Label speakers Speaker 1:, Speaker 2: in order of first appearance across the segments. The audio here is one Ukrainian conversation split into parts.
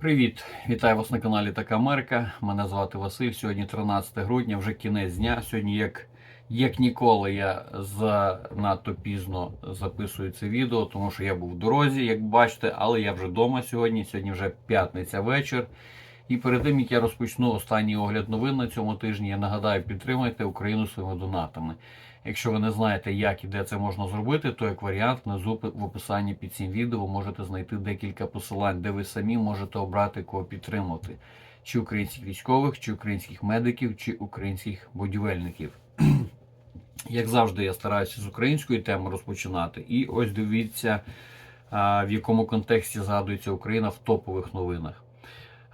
Speaker 1: Привіт, вітаю вас на каналі Така Америка. Мене звати Василь. Сьогодні 13 грудня, вже кінець дня. Сьогодні, як, як ніколи, я занадто пізно записую це відео, тому що я був в дорозі, як бачите, але я вже вдома сьогодні. Сьогодні вже п'ятниця вечір. І перед тим як я розпочну останній огляд новин на цьому тижні, я нагадаю, підтримайте Україну своїми донатами. Якщо ви не знаєте, як і де це можна зробити, то як варіант внизу в описанні під цим відео можете знайти декілька посилань, де ви самі можете обрати кого підтримувати: чи українських військових, чи українських медиків, чи українських будівельників. Як завжди, я стараюся з української теми розпочинати. І ось дивіться, в якому контексті згадується Україна в топових новинах.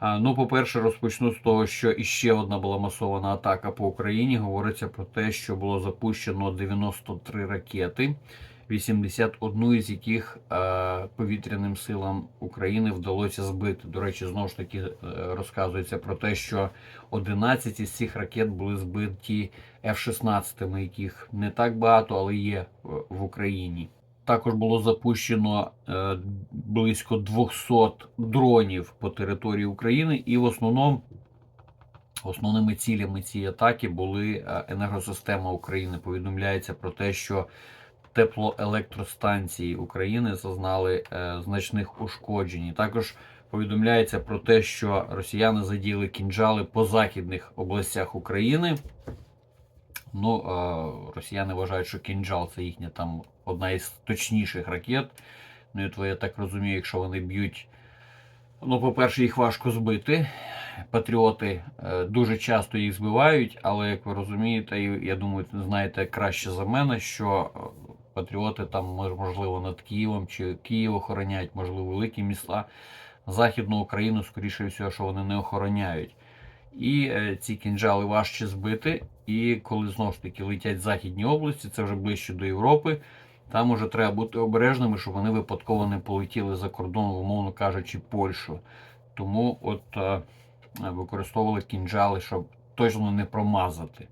Speaker 1: Ну, по-перше, розпочну з того, що іще одна була масована атака по Україні. Говориться про те, що було запущено 93 ракети, 81 із яких е, повітряним силам України вдалося збити. До речі, знову ж таки е, розказується про те, що 11 із цих ракет були збиті F-16, яких не так багато, але є е, в Україні. Також було запущено е, близько 200 дронів по території України, і в основному основними цілями цієї атаки були е, енергосистема України. Повідомляється про те, що теплоелектростанції України зазнали е, значних ушкоджень. Також повідомляється про те, що росіяни задіяли кінжали по західних областях України. Ну, росіяни вважають, що кінжал це їхня там одна із точніших ракет. Ну, і то я так розумію, якщо вони б'ють. Ну, по-перше, їх важко збити. Патріоти е, дуже часто їх збивають, але як ви розумієте, я думаю, знаєте краще за мене, що е, патріоти там можливо над Києвом чи Київ охороняють, можливо, великі міста. Західну Україну, скоріше всього, що вони не охороняють. І е, ці кінжали важче збити. І коли знову ж таки летять західні області, це вже ближче до Європи. Там уже треба бути обережними, щоб вони випадково не полетіли за кордон, умовно кажучи, Польщу. Тому от е, використовували кінжали, щоб точно не промазати.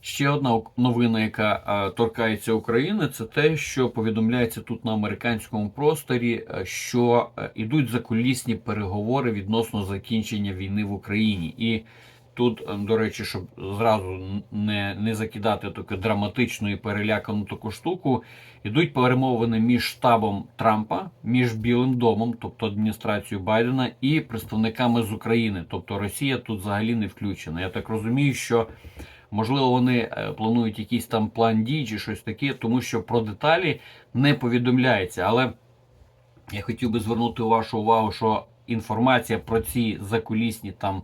Speaker 1: Ще одна новина, яка е, торкається України, це те, що повідомляється тут на американському просторі, е, що е, ідуть закулісні переговори відносно закінчення війни в Україні. І тут, е, до речі, щоб зразу не, не закидати таку драматичну і перелякану таку штуку, ідуть перемовини між штабом Трампа, між Білим домом, тобто адміністрацією Байдена, і представниками з України. Тобто Росія тут взагалі не включена. Я так розумію, що. Можливо, вони е, планують якийсь там план дій чи щось таке, тому що про деталі не повідомляється. Але я хотів би звернути вашу увагу, що інформація про ці закулісні там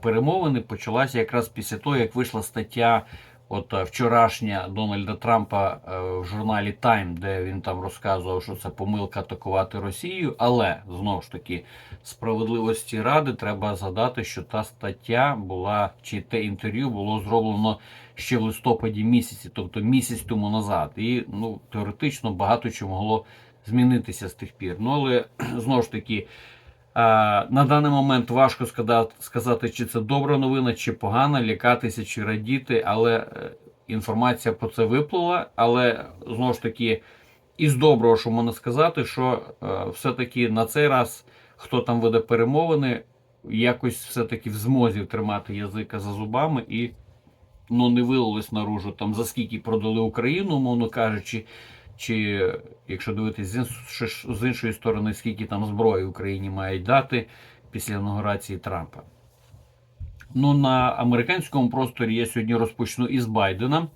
Speaker 1: перемовини почалася якраз після того, як вийшла стаття. От е, вчорашня Дональда Трампа в журналі Time, де він там розказував, що це помилка атакувати Росію. Але знову ж таки, справедливості ради треба згадати, що та стаття була чи те інтерв'ю було зроблено ще в листопаді місяці, тобто місяць тому назад. І ну теоретично багато чого могло змінитися з тих пір. Ну але знову ж таки. На даний момент важко сказати, чи це добра новина, чи погана, лякатися, чи радіти, але е, інформація про це виплила. Але знову ж таки, із доброго, що можна сказати, що е, все-таки на цей раз хто там веде перемовини, якось все-таки в змозі тримати язика за зубами і ну, не вилилось наружу, там за скільки продали Україну, умовно кажучи. Чи якщо дивитись з іншої сторони, скільки там зброї Україні мають дати після інаугурації Трампа? Ну, на американському просторі я сьогодні розпочну із Байдена.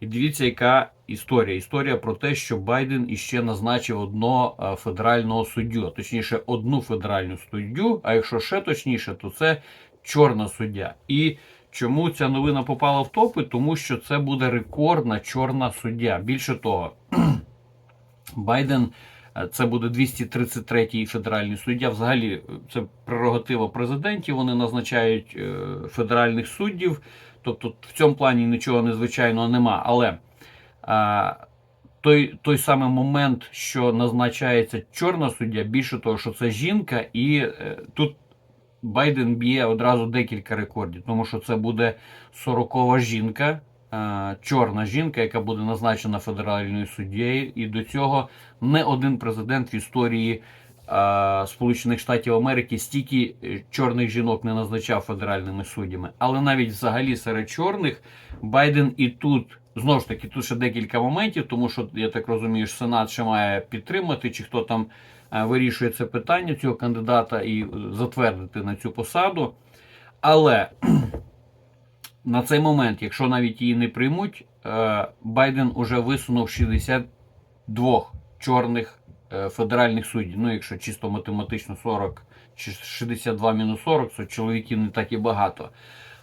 Speaker 1: І дивіться, яка історія. Історія про те, що Байден іще назначив одного федерального суддю, точніше, одну федеральну суддю. А якщо ще точніше, то це чорна суддя. І чому ця новина попала в топи? Тому що це буде рекордна чорна суддя. Більше того. Байден це буде 233-й федеральний суддя. Взагалі, це прерогатива президентів. Вони назначають е, федеральних суддів. Тобто в цьому плані нічого незвичайного нема. Але а, той той самий момент, що назначається чорна суддя, більше того, що це жінка, і е, тут Байден б'є одразу декілька рекордів, тому що це буде 40-ва жінка. Е, чорна жінка, яка буде назначена федеральною суддєю, і до цього не один президент в історії е, Сполучених Штатів Америки стільки е, чорних жінок не назначав федеральними суддями, але навіть взагалі серед чорних Байден і тут знову ж таки тут ще декілька моментів, тому що я так розумію, що Сенат ще має підтримати, чи хто там е, вирішує це питання цього кандидата і е, затвердити на цю посаду. Але на цей момент, якщо навіть її не приймуть, е, Байден уже висунув 62 чорних е, федеральних суддів. Ну, якщо чисто математично 40 чи 62 мінус 40, то чоловіків не так і багато.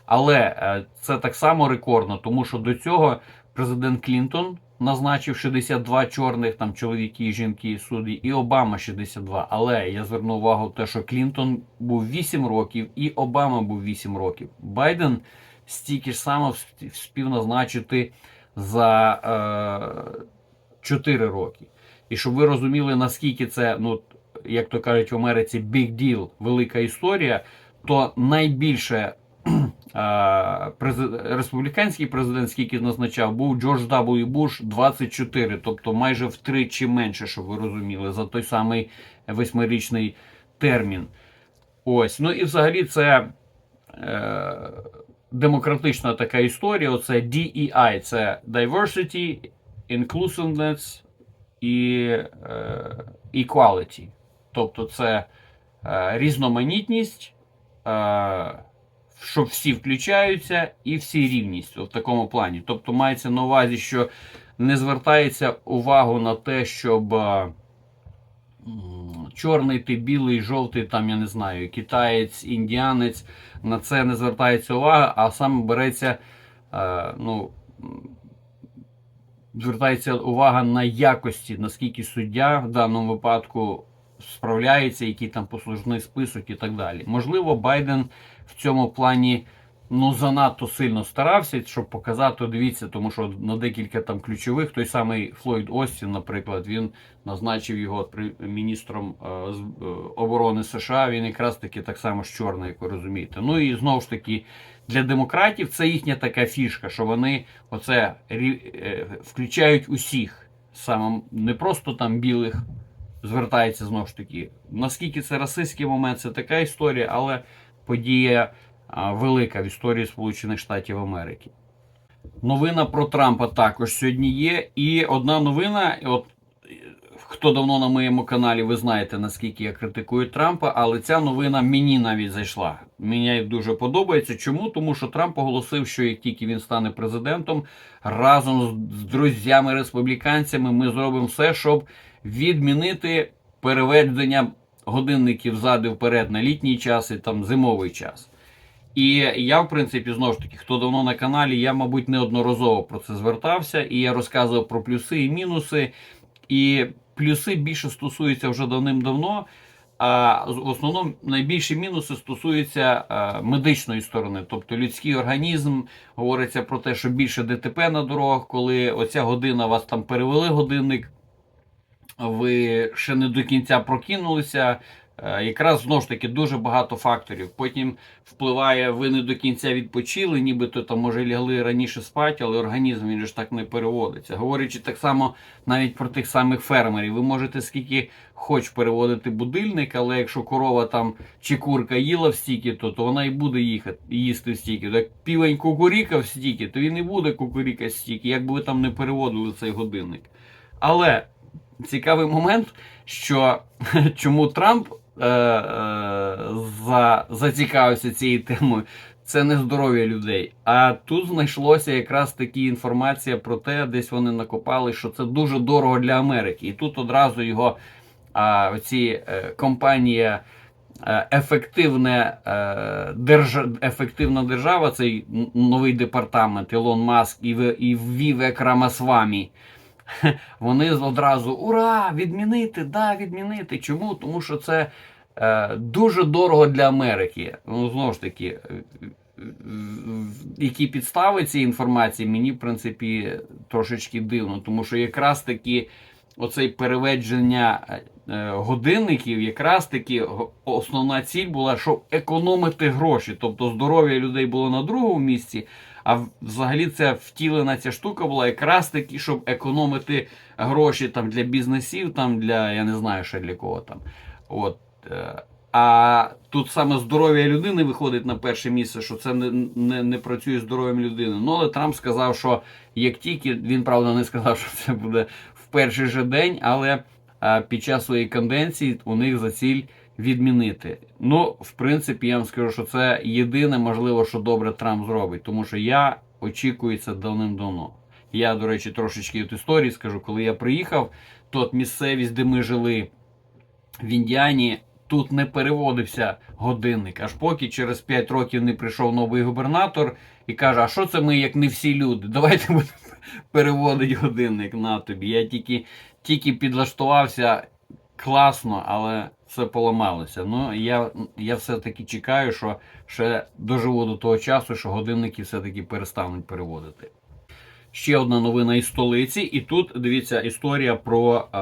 Speaker 1: Але е, це так само рекордно, тому що до цього президент Клінтон назначив 62 чорних там чоловіки, жінки, судді, і Обама 62. Але я зверну увагу те, що Клінтон був 8 років, і Обама був 8 років. Байден стільки ж само всп- назначити за е, 4 роки. І щоб ви розуміли, наскільки це, ну, як то кажуть в Америці, big deal, велика історія, то найбільше е, республіканський президент, скільки назначав, був Джордж W. Буш 24, тобто майже втричі менше, щоб ви розуміли, за той самий восьмирічний термін. Ось. Ну і взагалі це е, демократична така історія. Оце DEI, це Diversity, Inclusiveness і е, Equality. Тобто це е, різноманітність, е, щоб всі включаються і всі рівність в такому плані. Тобто мається на увазі, що не звертається увагу на те, щоб. е, Чорний ти, білий, жовтий, там я не знаю, китаєць, індіанець, на це не звертається увага, а саме береться, е, ну, звертається увага на якості, наскільки суддя в даному випадку справляється, який там послужний список і так далі. Можливо, Байден в цьому плані ну занадто сильно старався, щоб показати, дивіться, тому що на декілька там ключових, той самий Флойд Остін, наприклад, він назначив його міністром е, е, оборони США. Він якраз таки так само з чорний, як ви розумієте. Ну і знову ж таки. Для демократів це їхня така фішка, що вони оце е, включають усіх, саме не просто там білих звертається знову ж таки. Наскільки це расистський момент, це така історія, але подія велика в історії Сполучених Штатів Америки. Новина про Трампа також сьогодні є. І одна новина, от хто давно на моєму каналі, ви знаєте, наскільки я критикую Трампа, але ця новина мені навіть зайшла. Мені дуже подобається. Чому? Тому що Трамп оголосив, що як тільки він стане президентом, разом з друзями-республіканцями ми зробимо все, щоб відмінити переведення годинників ззади вперед на літній час і там зимовий час. І я, в принципі, знову ж таки, хто давно на каналі, я, мабуть, неодноразово про це звертався, і я розказував про плюси і мінуси. І плюси більше стосуються вже давним-давно. А в основному найбільші мінуси стосуються е, медичної сторони, тобто людський організм. Говориться про те, що більше ДТП на дорогах, коли оця година вас там перевели годинник, ви ще не до кінця прокинулися. Е, Якраз знову ж таки дуже багато факторів. Потім впливає, ви не до кінця відпочили, нібито там може лягли раніше спати, але організм він ж так не переводиться. Говорячи так само навіть про тих самих фермерів, ви можете скільки хоч переводити будильник, але якщо корова там чи курка їла в стільки, то, то вона і буде їхати їсти в стільки. Так півень кукурікав стільки, то він і буде кукурікати стільки, як би ви там не переводили цей годинник. Але цікавий момент, що чому Трамп е, е, за, зацікавився цією темою. Це не здоров'я людей. А тут знайшлося якраз такі інформація про те, десь вони накопали, що це дуже дорого для Америки. І тут одразу його а, оці е, компанія е, ефективне, е, держа, ефективна держава, цей новий департамент Ілон Маск і, в- і Вівек Рамасвамі. Вони одразу ура! Відмінити, да, відмінити. Чому? Тому що це е, дуже дорого для Америки. Ну, знову ж таки, які підстави цієї інформації, мені, в принципі, трошечки дивно, тому що якраз таки оцей переведження е, годинників, якраз таки основна ціль була, щоб економити гроші. Тобто здоров'я людей було на другому місці, а взагалі це втілена ця штука була якраз таки, щоб економити гроші там для бізнесів, там для я не знаю ще для кого там. От. е, А тут саме здоров'я людини виходить на перше місце, що це не, не, не працює здоров'ям людини. Ну, але Трамп сказав, що як тільки він правда не сказав, що це буде в перший же день, але а, під час своєї канденції у них за ціль відмінити. Ну, в принципі, я вам скажу, що це єдине, можливо, що добре Трамп зробить, тому що я очікую це давним-давно. Я, до речі, трошечки от історії скажу, коли я приїхав, то місцевість, де ми жили в Індіані, тут не переводився годинник. Аж поки через 5 років не прийшов новий губернатор і каже: А що це ми, як не всі люди? Давайте будемо переводити годинник на тобі. Я тільки, тільки підлаштувався класно, але все поламалося. Ну, я, я все-таки чекаю, що ще доживу до того часу, що годинники все-таки перестануть переводити. Ще одна новина із столиці, і тут дивіться історія про е,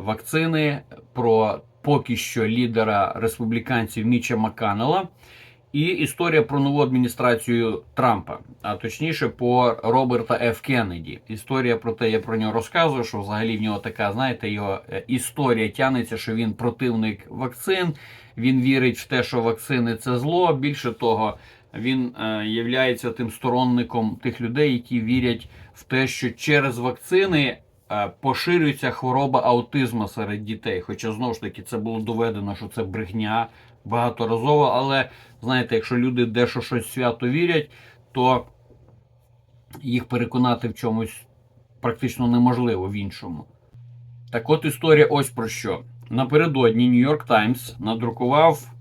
Speaker 1: вакцини, про поки що лідера республіканців Міча Макканела, і історія про нову адміністрацію Трампа, а точніше по Роберта Ф. Кеннеді. Історія про те, я про нього розказую, що взагалі в нього така, знаєте, його е, історія тягнеться, що він противник вакцин. Він вірить в те, що вакцини це зло. Більше того, він е, являється тим сторонником тих людей, які вірять в те, що через вакцини е, поширюється хвороба аутизму серед дітей. Хоча знову ж таки це було доведено, що це брехня багаторазово. Але знаєте, якщо люди дещо щось свято вірять, то їх переконати в чомусь практично неможливо в іншому. Так от історія ось про що. Напередодні Нью-Йорк Таймс надрукував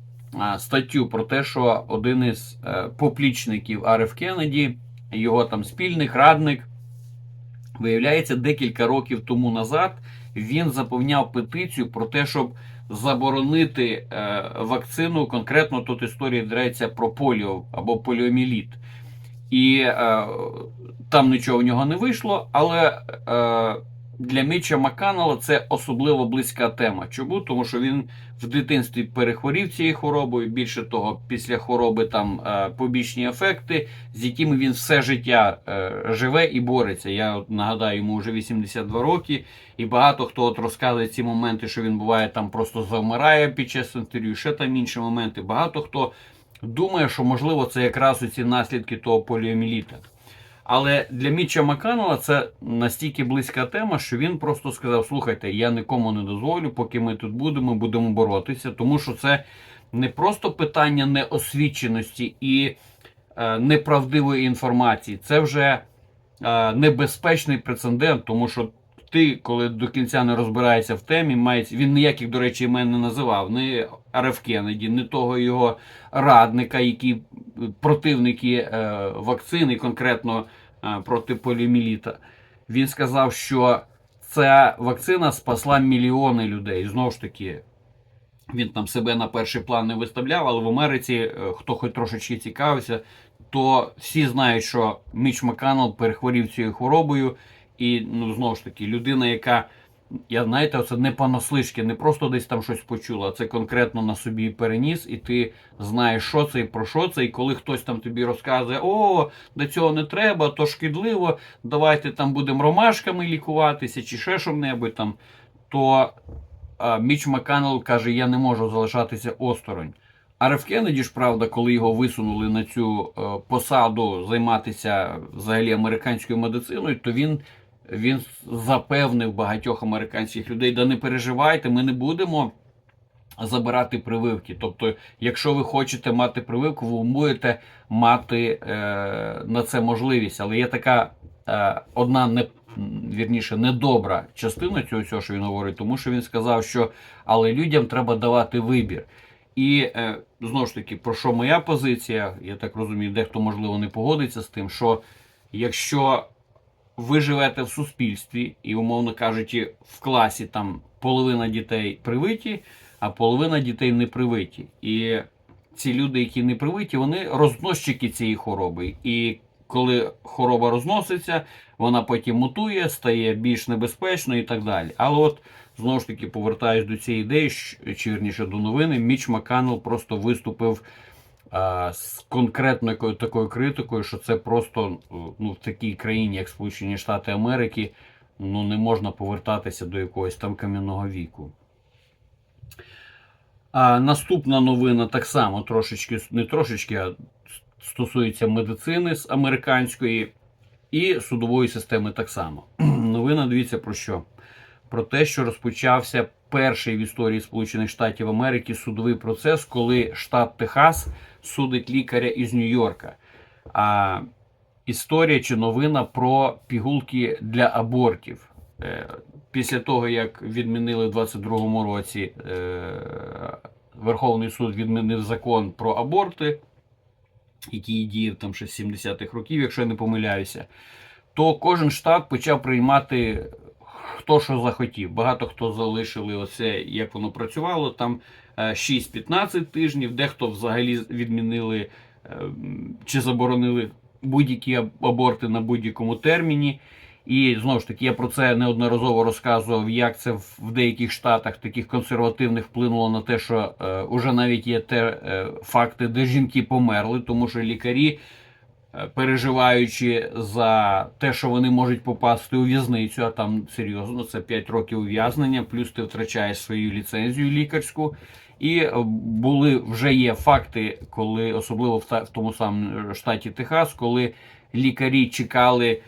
Speaker 1: статтю про те, що один із е, поплічників Ареф Кеннеді, його там спільник, радник, виявляється, декілька років тому назад він заповняв петицію про те, щоб заборонити е, вакцину. Конкретно тут історія йдеться про поліо або поліоміліт. І е, там нічого в нього не вийшло, але е, для Міча Макканела це особливо близька тема. Чому? Тому що він в дитинстві перехворів цією хворобою. Більше того, після хвороби там е, побічні ефекти, з якими він все життя е, живе і бореться. Я от нагадаю, йому вже 82 роки, і багато хто от розказує ці моменти, що він буває там просто завмирає під час інтерв'ю, ще там інші моменти. Багато хто думає, що можливо це якраз ці наслідки того поліоміліта. Але для Міча Маканова це настільки близька тема, що він просто сказав: слухайте, я нікому не дозволю, поки ми тут будемо, будемо боротися, тому що це не просто питання неосвіченості і е, неправдивої інформації, це вже е, небезпечний прецедент, тому що ти, коли до кінця не розбираєшся в темі, мається він ніяких, до речі, імен не називав, ні Ареф Кеннеді, ні того його радника, які противники е, вакцини, конкретно е, проти поліоміліта. Він сказав, що ця вакцина спасла мільйони людей. Знову ж таки, він там себе на перший план не виставляв, але в Америці, е, хто хоч трошечки цікавився, то всі знають, що Міч Макканел перехворів цією хворобою. І ну знову ж таки, людина, яка я знаєте, це не понаслишки, не просто десь там щось почула, а це конкретно на собі переніс, і ти знаєш, що це і про що це. І коли хтось там тобі розказує, о, до цього не треба, то шкідливо, давайте там будемо ромашками лікуватися чи ще що-небудь там, то а, Міч Макканел каже, я не можу залишатися осторонь. А Реф Кеннеді ж, правда, коли його висунули на цю е, посаду займатися взагалі американською медициною, то він він запевнив багатьох американських людей, да не переживайте, ми не будемо забирати прививки. Тобто, якщо ви хочете мати прививку, ви будете мати е, на це можливість. Але є така е, одна не вірніше недобра частина цього, цього, що він говорить, тому що він сказав, що але людям треба давати вибір. І е, знову ж таки, про що моя позиція, я так розумію, дехто можливо не погодиться з тим, що якщо ви живете в суспільстві і, умовно кажучи, в класі там половина дітей привиті, а половина дітей не привиті. І ці люди, які не привиті, вони розносчики цієї хвороби. І коли хвороба розноситься, вона потім мутує, стає більш небезпечною і так далі. Але от знову ж таки повертаюсь до цієї ідеї, чи вірніше до новини, Міч Макканел просто виступив з конкретною такою критикою, що це просто ну, в такій країні, як Сполучені Штати Америки, ну не можна повертатися до якогось там кам'яного віку. А наступна новина так само трошечки, не трошечки, а стосується медицини з американської і судової системи так само. Новина дивіться про що? Про те, що розпочався перший в історії Сполучених Штатів Америки судовий процес, коли штат Техас судить лікаря із Нью-Йорка. А історія чи новина про пігулки для абортів. Е, Після того, як відмінили в 22-му році е, Верховний суд відмінив закон про аборти, який діяв там ще з 70-х років, якщо я не помиляюся, то кожен штат почав приймати хто що захотів. Багато хто залишили оце, як воно працювало, там 6-15 тижнів, дехто взагалі відмінили е, чи заборонили будь-які аборти на будь-якому терміні. І знову ж таки, я про це неодноразово розказував, як це в деяких штатах таких консервативних вплинуло на те, що е, уже навіть є те е, факти, де жінки померли, тому що лікарі, е, переживаючи за те, що вони можуть попасти у в'язницю, а там серйозно це 5 років ув'язнення, плюс ти втрачаєш свою ліцензію лікарську. І е, були вже є факти, коли особливо в, тому самому штаті Техас, коли лікарі чекали.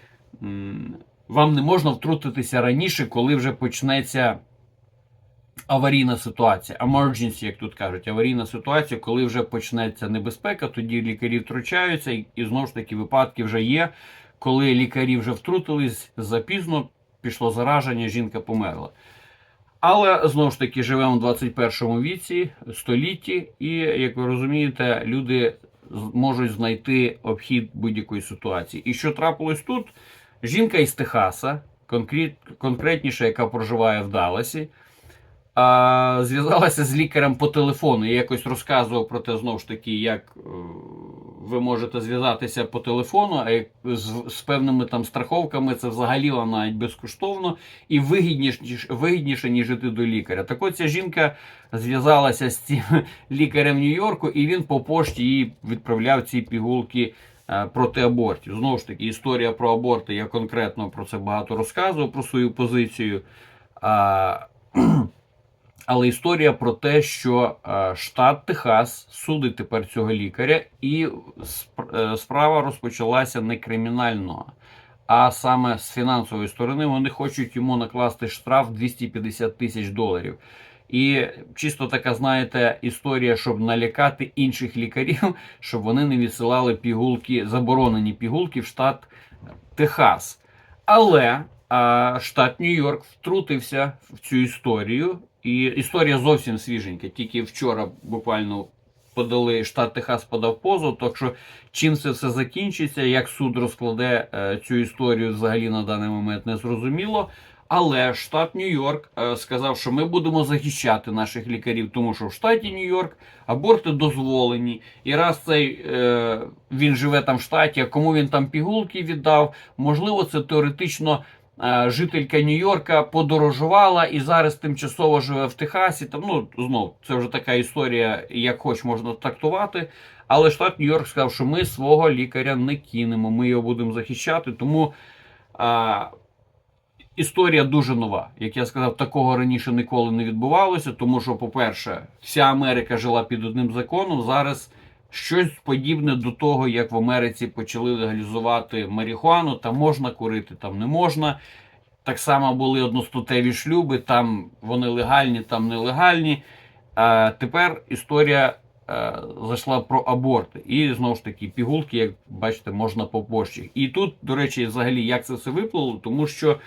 Speaker 1: Вам не можна втрутитися раніше, коли вже почнеться аварійна ситуація, emergency, як тут кажуть, аварійна ситуація, коли вже почнеться небезпека, тоді лікарі втручаються, і, і знову ж таки випадки вже є, коли лікарі вже втрутились запізно, пішло зараження, жінка померла. Але знову ж таки живемо в 21 віці, столітті, і як ви розумієте, люди можуть знайти обхід будь-якої ситуації. І що трапилось тут? Жінка із Техаса, конкрет, конкретніше, яка проживає в Далласі, а, зв'язалася з лікарем по телефону. Я якось розказував про те, знову ж таки, як е, ви можете зв'язатися по телефону, а як з, з певними там страховками це взагалі вам навіть безкоштовно і вигідніше, вигідніше, ніж іти до лікаря. Так от ця жінка зв'язалася з цим лікарем Нью-Йорку, і він по пошті їй відправляв ці пігулки е, проти абортів. Знову ж таки, історія про аборти. Я конкретно про це багато розказував, про свою позицію. А, але історія про те, що е, штат Техас судить тепер цього лікаря, і е, справа розпочалася не кримінально, а саме з фінансової сторони. Вони хочуть йому накласти штраф 250 тисяч доларів. І чисто така, знаєте, історія, щоб налякати інших лікарів, щоб вони не відсилали пігулки, заборонені пігулки в штат Техас. Але а, штат Нью-Йорк втрутився в цю історію, і історія зовсім свіженька. Тільки вчора буквально подали штат Техас подав позов. Так що чим це все закінчиться, як суд розкладе е, цю історію, взагалі на даний момент не зрозуміло. Але штат Нью-Йорк е, сказав, що ми будемо захищати наших лікарів, тому що в штаті Нью-Йорк аборти дозволені. І раз цей е, він живе там в штаті, а кому він там пігулки віддав, можливо, це теоретично жителька Нью-Йорка подорожувала і зараз тимчасово живе в Техасі. Там, ну, знов, це вже така історія, як хоч можна трактувати. Але штат Нью-Йорк сказав, що ми свого лікаря не кинемо, ми його будемо захищати. Тому а, історія дуже нова. Як я сказав, такого раніше ніколи не відбувалося, тому що, по-перше, вся Америка жила під одним законом. Зараз щось подібне до того, як в Америці почали легалізувати марихуану, там можна курити, там не можна. Так само були одностатеві шлюби, там вони легальні, там нелегальні. А тепер історія е, зайшла про аборти. І знову ж таки, пігулки, як бачите, можна по пошті. І тут, до речі, взагалі, як це все виплило, тому що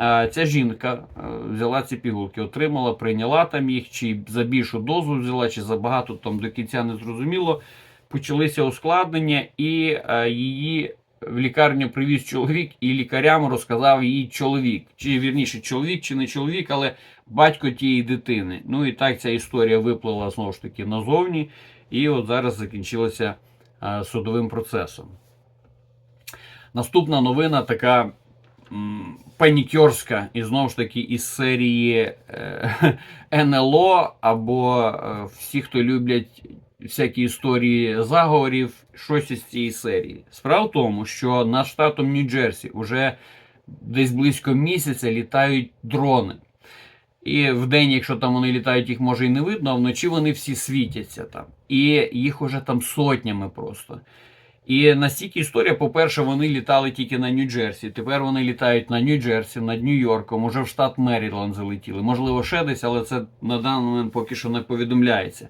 Speaker 1: е, ця жінка е, взяла ці пігулки, отримала, прийняла там їх, чи за більшу дозу взяла, чи за багато там до кінця не зрозуміло. Почалися ускладнення, і е, її в лікарню привіз чоловік, і лікарям розказав її чоловік. Чи вірніше, чоловік, чи не чоловік, але батько тієї дитини. Ну і так ця історія виплила знову ж таки назовні, і от зараз закінчилася е, судовим процесом. Наступна новина така панікерська, і знову ж таки із серії е, НЛО або всі, хто люблять всякі історії заговорів, щось із цієї серії. Справа в тому, що над штатом Нью-Джерсі вже десь близько місяця літають дрони. І в день, якщо там вони літають, їх може і не видно, а вночі вони всі світяться там. І їх уже там сотнями просто. І настільки історія, по-перше, вони літали тільки на Нью-Джерсі. Тепер вони літають на Нью-Джерсі, над Нью-Йорком, уже в штат Меріленд залетіли. Можливо, ще десь, але це на даний момент поки що не повідомляється.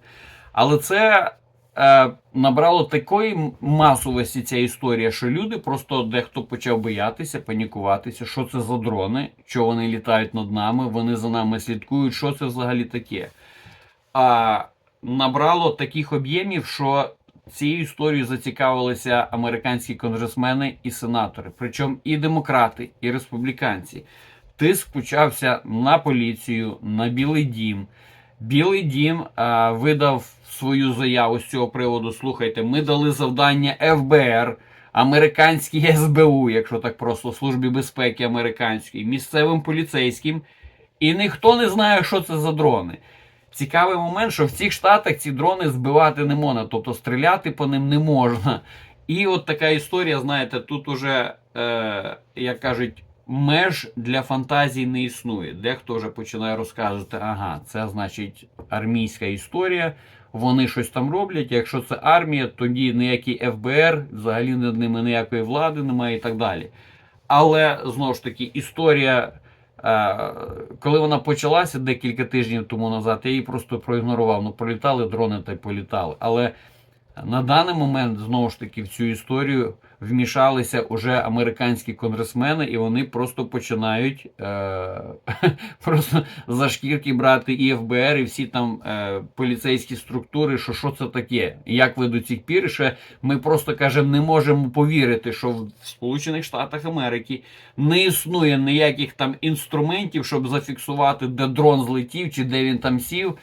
Speaker 1: Але це е, набрало такої масовості ця історія, що люди просто дехто почав боятися, панікуватися, що це за дрони, що вони літають над нами, вони за нами слідкують, що це взагалі таке. А набрало таких об'ємів, що цією історією зацікавилися американські конгресмени і сенатори, причому і демократи, і республіканці. Тиск почався на поліцію, на Білий Дім. Білий Дім а, видав свою заяву з цього приводу. Слухайте, ми дали завдання ФБР, американській СБУ, якщо так просто, Службі безпеки американської, місцевим поліцейським. І ніхто не знає, що це за дрони. Цікавий момент, що в цих штатах ці дрони збивати не можна, тобто стріляти по ним не можна. І от така історія, знаєте, тут уже, е, як кажуть, меж для фантазії не існує. Дехто вже починає розказувати, ага, це значить армійська історія, вони щось там роблять. Якщо це армія, тоді ніякий ФБР, взагалі над ними ніякої влади немає і так далі. Але знову ж таки, історія. Е, Коли вона почалася декілька тижнів тому назад, я її просто проігнорував. Ну, пролітали дрони та й політали. Але на даний момент, знову ж таки, в цю історію вмішалися уже американські конгресмени, і вони просто починають е, просто за шкірки брати і ФБР, і всі там е, поліцейські структури, що що це таке, як ви до цих пір ще ми просто кажемо, не можемо повірити, що в Сполучених Штатах Америки не існує ніяких там інструментів, щоб зафіксувати, де дрон злетів чи де він там сів.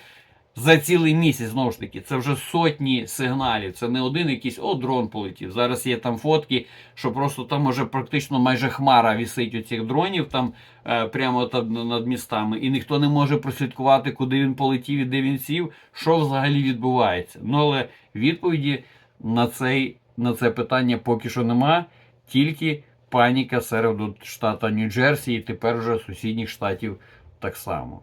Speaker 1: За цілий місяць, знову ж таки, це вже сотні сигналів. Це не один якийсь о, дрон полетів. Зараз є там фотки, що просто там уже практично майже хмара вісить у цих дронів там е, прямо там над містами, і ніхто не може прослідкувати, куди він полетів і де він сів, що взагалі відбувається. Ну але відповіді на, цей, на це питання поки що нема, тільки паніка серед от штата Нью-Джерсі і тепер вже сусідніх штатів так само.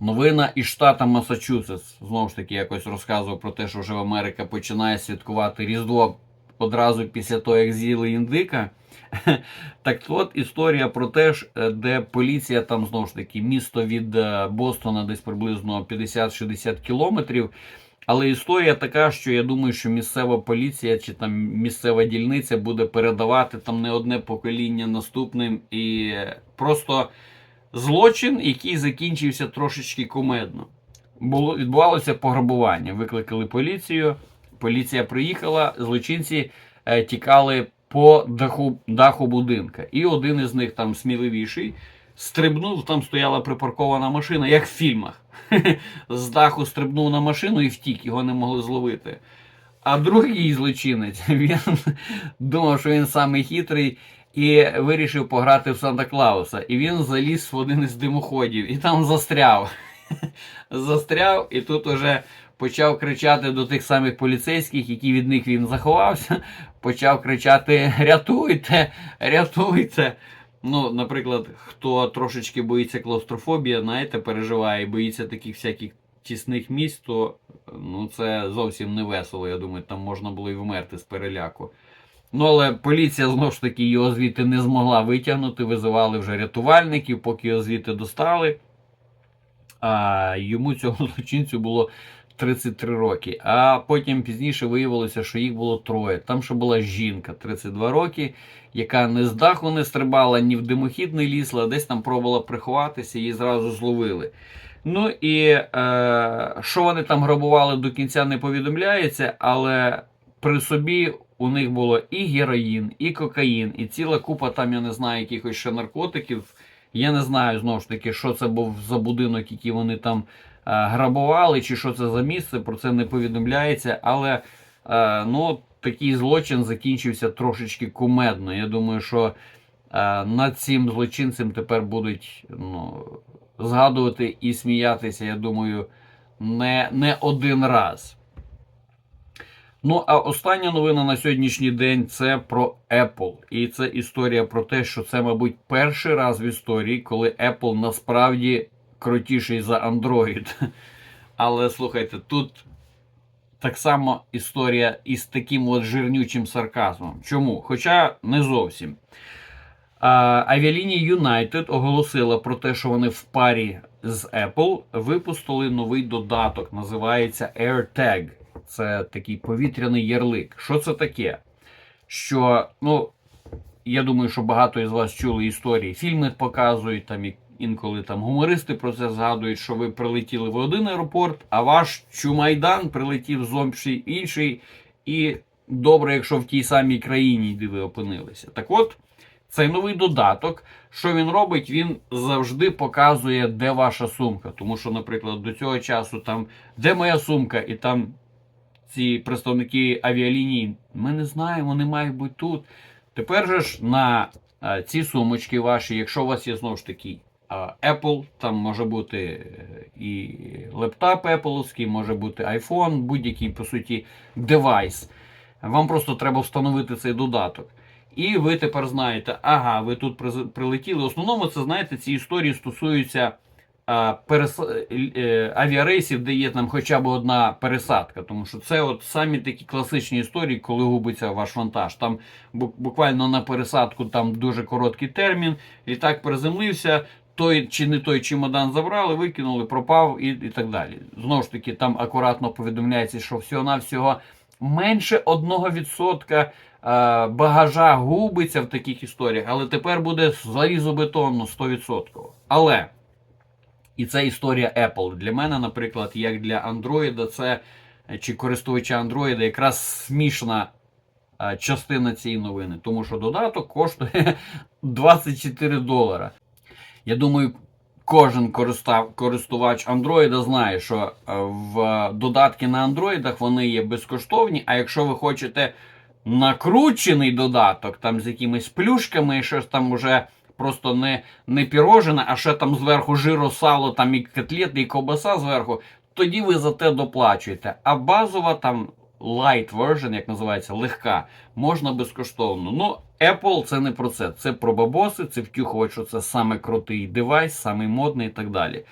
Speaker 1: Новина із штата Масачусетс. Знову ж таки, якось розказував про те, що вже Америка починає святкувати Різдво одразу після того, як з'їли індика. Так от історія про те, е, де поліція, там знову ж таки, місто від е, Бостона десь приблизно 50-60 кілометрів. Але історія така, що я думаю, що місцева поліція чи там місцева дільниця буде передавати там не одне покоління наступним і просто злочин, який закінчився трошечки кумедно. Було відбувалося пограбування. Викликали поліцію. Поліція приїхала, злочинці е, тікали по даху, даху будинка. І один із них там сміливіший стрибнув, там стояла припаркована машина, як в фільмах. З даху стрибнув на машину і втік, його не могли зловити. А другий злочинець він думав, що він самий хитрий, і вирішив пограти в Санта Клауса. І він заліз в один із димоходів і там застряв. застряв, і тут уже почав кричати до тих самих поліцейських, які від них він заховався. Почав кричати: Рятуйте, рятуйте. Ну, наприклад, хто трошечки боїться клаустрофобії, знаєте, переживає і боїться таких всяких тісних місць, то ну, це зовсім не весело. Я думаю, там можна було і вмерти з переляку. Ну, але поліція знову ж таки його звідти не змогла витягнути, визивали вже рятувальників, поки його звідти достали. А йому цього злочинцю було 33 роки. А потім пізніше виявилося, що їх було троє. Там ще була жінка 32 роки, яка не з даху не стрибала, ні в димохід не лізла, десь там пробувала приховатися, її зразу зловили. Ну і е, що вони там грабували до кінця не повідомляється, але при собі у них було і героїн, і кокаїн, і ціла купа там, я не знаю, якихось ще наркотиків. Я не знаю знову ж таки, що це був за будинок, який вони там е, грабували, чи що це за місце, про це не повідомляється. Але е, ну, такий злочин закінчився трошечки кумедно. Я думаю, що е, над цим злочинцем тепер будуть ну, згадувати і сміятися, я думаю, не, не один раз. Ну, а остання новина на сьогоднішній день це про Apple. І це історія про те, що це, мабуть, перший раз в історії, коли Apple насправді крутіший за Android. Але слухайте, тут так само історія із таким от жирнючим сарказмом. Чому? Хоча не зовсім. Авіалінія United оголосила про те, що вони в парі з Apple випустили новий додаток, називається AirTag. Це такий повітряний ярлик. Що це таке? Що, ну, я думаю, що багато із вас чули історії. Фільми показують там інколи там гумористи про це згадують, що ви прилетіли в один аеропорт, а ваш чумайдан прилетів зовсім інший. І добре, якщо в тій самій країні, де ви опинилися. Так от, цей новий додаток, що він робить, він завжди показує, де ваша сумка. Тому що, наприклад, до цього часу там, де моя сумка, і там ці представники авіаліній, ми не знаємо, вони мають бути тут. Тепер же ж на е, ці сумочки ваші, якщо у вас є знову ж таки е, Apple, там може бути е, і лептоп Apple, може бути iPhone, будь-який, по суті, девайс. Вам просто треба встановити цей додаток. І ви тепер знаєте, ага, ви тут прилетіли. В основному це знаєте, ці історії стосуються перес... е, е, авіарейсів, де є там хоча б одна пересадка. Тому що це от самі такі класичні історії, коли губиться ваш вантаж. Там буквально на пересадку там дуже короткий термін, літак приземлився. Той чи не той чемодан забрали, викинули, пропав і, і так далі. Знову ж таки, там акуратно повідомляється, що всього-навсього менше 1% е, багажа губиться в таких історіях, але тепер буде залізобетонно 100%. Але і це історія Apple. Для мене, наприклад, як для Android, це чи користувача Android, якраз смішна частина цієї новини, тому що додаток коштує 24 долара. Я думаю, кожен користувач Android знає, що в додатки на Android вони є безкоштовні, а якщо ви хочете накручений додаток, там з якимись плюшками, і щось там уже просто не, не пірожене, а ще там зверху жиро, сало, там і котлети, і ковбаса зверху, тоді ви за те доплачуєте. А базова там light version, як називається, легка, можна безкоштовно. Ну, Apple це не про це. Це про бабоси, це втюхувати, що це саме крутий девайс, самий модний і так далі.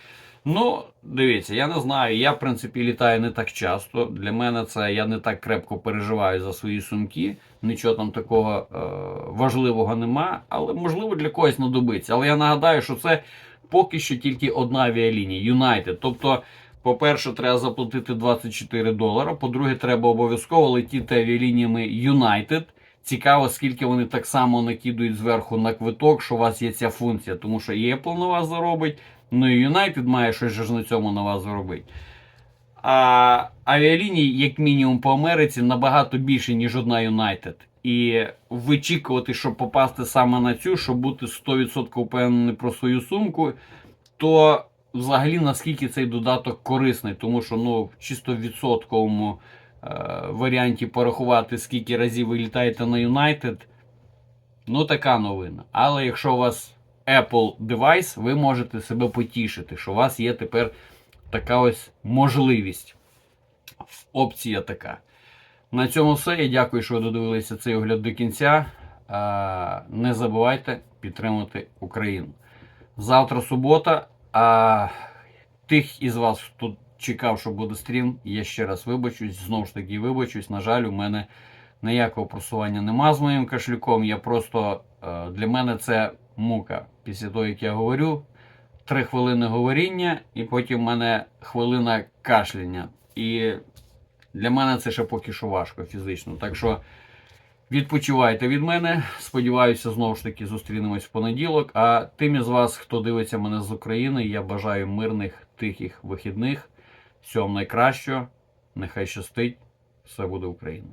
Speaker 1: Ну, дивіться, я не знаю. Я, в принципі, літаю не так часто. Для мене це я не так крепко переживаю за свої сумки. Нічого там такого е, важливого нема. Але можливо для когось знадобиться. Але я нагадаю, що це поки що тільки одна авіалінія United. Тобто, по-перше, треба заплатити 24 долара. По-друге, треба обов'язково летіти авіалініями United. Цікаво, скільки вони так само накидують зверху на квиток, що у вас є ця функція, тому що і Apple на вас заробить, ну і United має щось ж на цьому на вас заробити. А авіаліній, як мінімум, по Америці набагато більше, ніж одна United. І вичікувати, щоб попасти саме на цю, щоб бути 100% впевнений про свою сумку, то взагалі наскільки цей додаток корисний, тому що ну, в чисто відсотковому е, варіанті порахувати, скільки разів ви літаєте на United, ну така новина. Але якщо у вас Apple девайс, ви можете себе потішити, що у вас є тепер така ось можливість. Опція така. На цьому все. Я дякую, що ви додивилися цей огляд до кінця. Не забувайте підтримувати Україну. Завтра субота. А тих із вас, хто чекав, що буде стрім, я ще раз вибачусь. Знову ж таки, вибачусь. На жаль, у мене ніякого просування нема з моїм кашлюком. Я просто е, для мене це мука. Після того, як я говорю, три хвилини говоріння, і потім в мене хвилина кашляння. І для мене це ще поки що важко фізично. Так що відпочивайте від мене. Сподіваюся, знову ж таки зустрінемось в понеділок. А тим із вас, хто дивиться мене з України, я бажаю мирних, тихих вихідних. Всього найкращого. Нехай щастить. Все буде Україна.